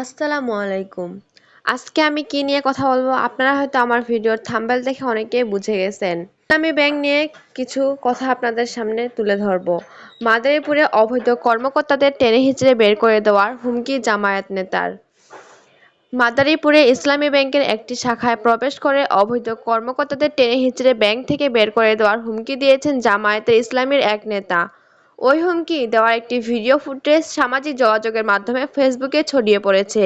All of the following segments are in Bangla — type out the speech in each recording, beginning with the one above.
আসসালামু আলাইকুম। আজকে আমি কি নিয়ে কথা বলব? আপনারা হয়তো আমার ভিডিওর থাম্বেল দেখে অনেকে বুঝে গেছেন। আমি ব্যাংক নিয়ে কিছু কথা আপনাদের সামনে তুলে ধরবো। মাদারীপুরে অবৈধ কর্মকর্তাদের টেনে হিচড়ে বের করে দেওয়ার হুমকি জামায়াত নেতার। মাদারীপুরে ইসলামী ব্যাংকের একটি শাখায় প্রবেশ করে অবৈধ কর্মকর্তাদের টেনে হিচড়ে ব্যাংক থেকে বের করে দেওয়ার হুমকি দিয়েছেন জামায়াতে ইসলামীর এক নেতা। ওই হুমকি দেওয়ার একটি ভিডিও ফুটেজ সামাজিক যোগাযোগের মাধ্যমে ফেসবুকে ছড়িয়ে পড়েছে।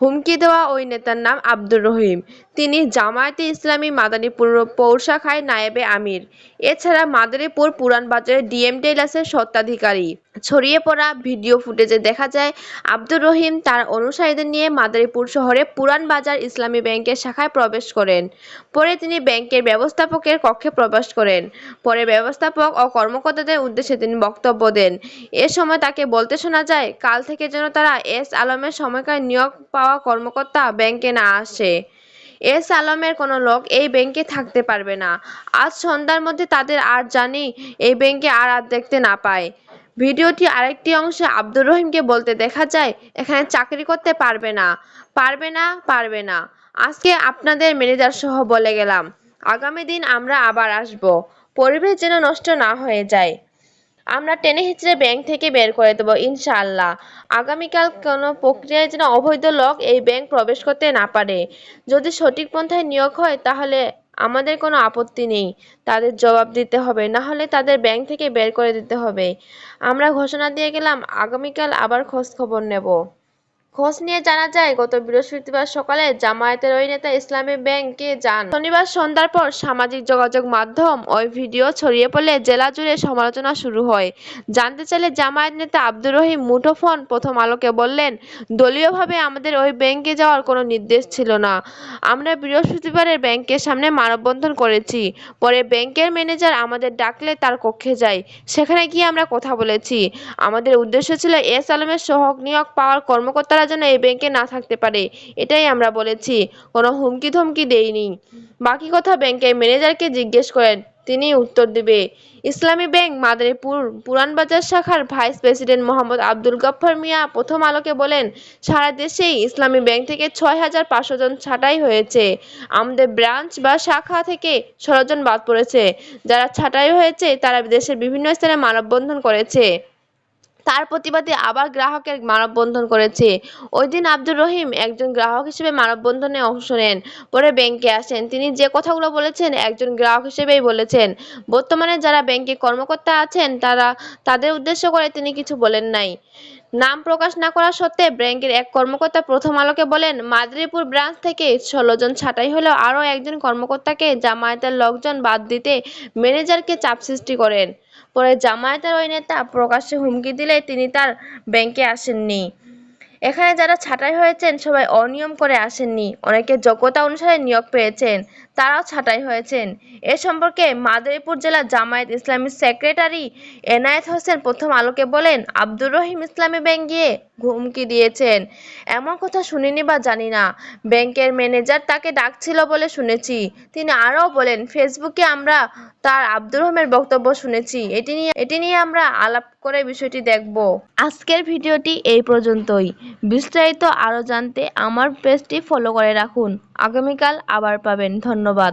হুমকি দেওয়া ওই নেতার নাম আব্দুর রহিম। তিনি জামায়াতে ইসলামী মাদারীপুর পৌর শাখায় নায়েবে আমির। এছাড়া মাদারীপুর পুরান বাজারের ডিএম টেইলার্সের স্বত্বাধিকারী। ছড়িয়ে পড়া ভিডিও ফুটেজে দেখা যায়, আব্দুর রহিম তার অনুসারীদের নিয়ে মাদারীপুর শহরে পুরান বাজার ইসলামী ব্যাংকের শাখায় প্রবেশ করেন। পরে তিনি ব্যাংকের ব্যবস্থাপকের কক্ষে প্রবেশ করেন। পরে ব্যবস্থাপক ও কর্মকর্তাদের উদ্দেশ্যে তিনি বক্তব্য দেন। এ সময় তাকে বলতে শোনা যায়, কাল থেকে যেন তারা এস আলমের সময়কার নিয়োগ পাওয়া কর্মকর্তা ব্যাংকে না আসে। এস আলমের কোনো লোক এই ব্যাংকে থাকতে পারবে না। আজ সন্ধ্যার মধ্যে তাদের আর জানি এই ব্যাংকে আর আর দেখতে না পায়। ভিডিওটি আরেকটি অংশে আব্দুর রহিমকে বলতে দেখা যায়, এখানে চাকরি করতে পারবে না। পারবে না পারবে না। আজকে আপনাদের ম্যানেজার সহ বলে গেলাম, আগামী দিন আমরা আবার আসব। পরিবেশ যেন নষ্ট না হয়ে যায়। আমরা টেনে হিচড়ে ব্যাংক থেকে বের করে দেবো ইনশাল্লাহ আগামীকাল কোনো প্রক্রিয়ায় যেন অবৈধ লোক এই ব্যাংক প্রবেশ করতে না পারে। যদি সঠিক পন্থায় নিয়োগ হয়, তাহলে আমাদের কোনো আপত্তি নেই। তাদের জবাব দিতে হবে, না হলে তাদের ব্যাংক থেকে বের করে দিতে হবে। আমরা ঘোষণা দিয়ে গেলাম, আগামীকাল আবার খোঁজ খবর নেব। খোঁজ নিয়ে জানা যায়, গত বৃহস্পতিবার সকালে জামায়াতের ওই নেতা ইসলামী ব্যাংকে যান। শনিবার সন্ধ্যার পর সামাজিক যোগাযোগ মাধ্যম ওই ভিডিও ছড়িয়ে পড়লে জেলা জুড়ে সমালোচনা শুরু হয়। জানতে চাইলে জামায়াত নেতা আব্দুর রহিম মুঠোফোন প্রথম আলোকে বললেন, দলীয়ভাবে আমাদের ওই ব্যাংকে যাওয়ার কোনো নির্দেশ ছিল না। আমরা বৃহস্পতিবারের ব্যাংকের সামনে মানববন্ধন করেছি। পরে ব্যাংকের ম্যানেজার আমাদের ডাকলে তার কক্ষে যাই। সেখানে গিয়ে আমরা কথা বলেছি। আমাদের উদ্দেশ্য ছিল এস আলমের সহক নিয়োগ পাওয়ার কর্মকর্তারা যেন এই ব্যাংকে না থাকতে পারে, এটাই আমরা বলেছি। কোনো হুমকি ধমকি দেইনি। বাকি কথা ব্যাংকের ম্যানেজারকে জিজ্ঞেস করেন, তিনি উত্তর দেবে, ইসলামী ব্যাংক মাদারীপুর পুরানবাজার শাখার ভাইস প্রেসিডেন্ট মোহাম্মদ আব্দুল গফ্ফার মিয়া প্রথম আলোকে বলেন, সারা দেশেই ইসলামী ব্যাংক থেকে ছয় হাজার পাঁচশো জন ছাঁটাই হয়েছে। আমাদের ব্রাঞ্চ বা শাখা থেকে ষোলো জন বাদ পড়েছে। যারা ছাঁটাই হয়েছে, তারা দেশের বিভিন্ন স্থানে মানববন্ধন করেছে। তার প্রতিবাদে আবার গ্রাহকের মানববন্ধন করেছে। ওই দিন আব্দুর রহিম একজন গ্রাহক হিসেবে মানববন্ধনে অংশ নেন। পরে ব্যাংকে আসেন। তিনি যে কথাগুলো বলেছেন একজন গ্রাহক হিসেবেই বলেছেন। বর্তমানে যারা ব্যাংকে কর্মকর্তা আছেন, তারা তাদের উদ্দেশ্য করে তিনি কিছু বলেন নাই। নাম প্রকাশ না করা সত্ত্বে ব্যাংকের এক কর্মকর্তা প্রথম আলোকে বলেন মাদারীপুর ব্রাঞ্চ থেকে ষোলো জন ছাঁটাই হলেও আরও একজন কর্মকর্তাকে জামায়াতের লোকজন বাদ দিতে ম্যানেজারকে চাপ সৃষ্টি করেন। পরে জামায়াতের ওই নেতা প্রকাশ্যে হুমকি দিলে তিনি তার ব্যাংকে আসেননি। এখানে যারা ছাঁটাই হয়েছেন সবাই অনিয়ম করে আসেননি। অনেকে যোগ্যতা অনুসারে নিয়োগ পেয়েছেন, তারাও ছাঁটাই হয়েছেন। এ সম্পর্কে মাদারীপুর জেলা জামায়াত ইসলামীর সেক্রেটারি এনায়েত হোসেন প্রথম আলোকে বলেন, আব্দুর রহিম ইসলামী ব্যাংক গিয়ে হুমকি দিয়েছেন। এমন কথা শুনিনি বা জানি না। ব্যাংকের ম্যানেজার তাকে ডাকছিল বলে শুনেছি। তিনি আরও বলেন, ফেসবুকে আমরা তার আব্দুর রহিমের বক্তব্য শুনেছি। এটি নিয়ে এটি নিয়ে আমরা আলাপ করে বিষয়টি দেখব। আজকের ভিডিওটি এই পর্যন্তই। বিস্তারিত আরও জানতে আমার পেজটি ফলো করে রাখুন। আগামীকাল আবার পাবেন। ধন্যবাদ।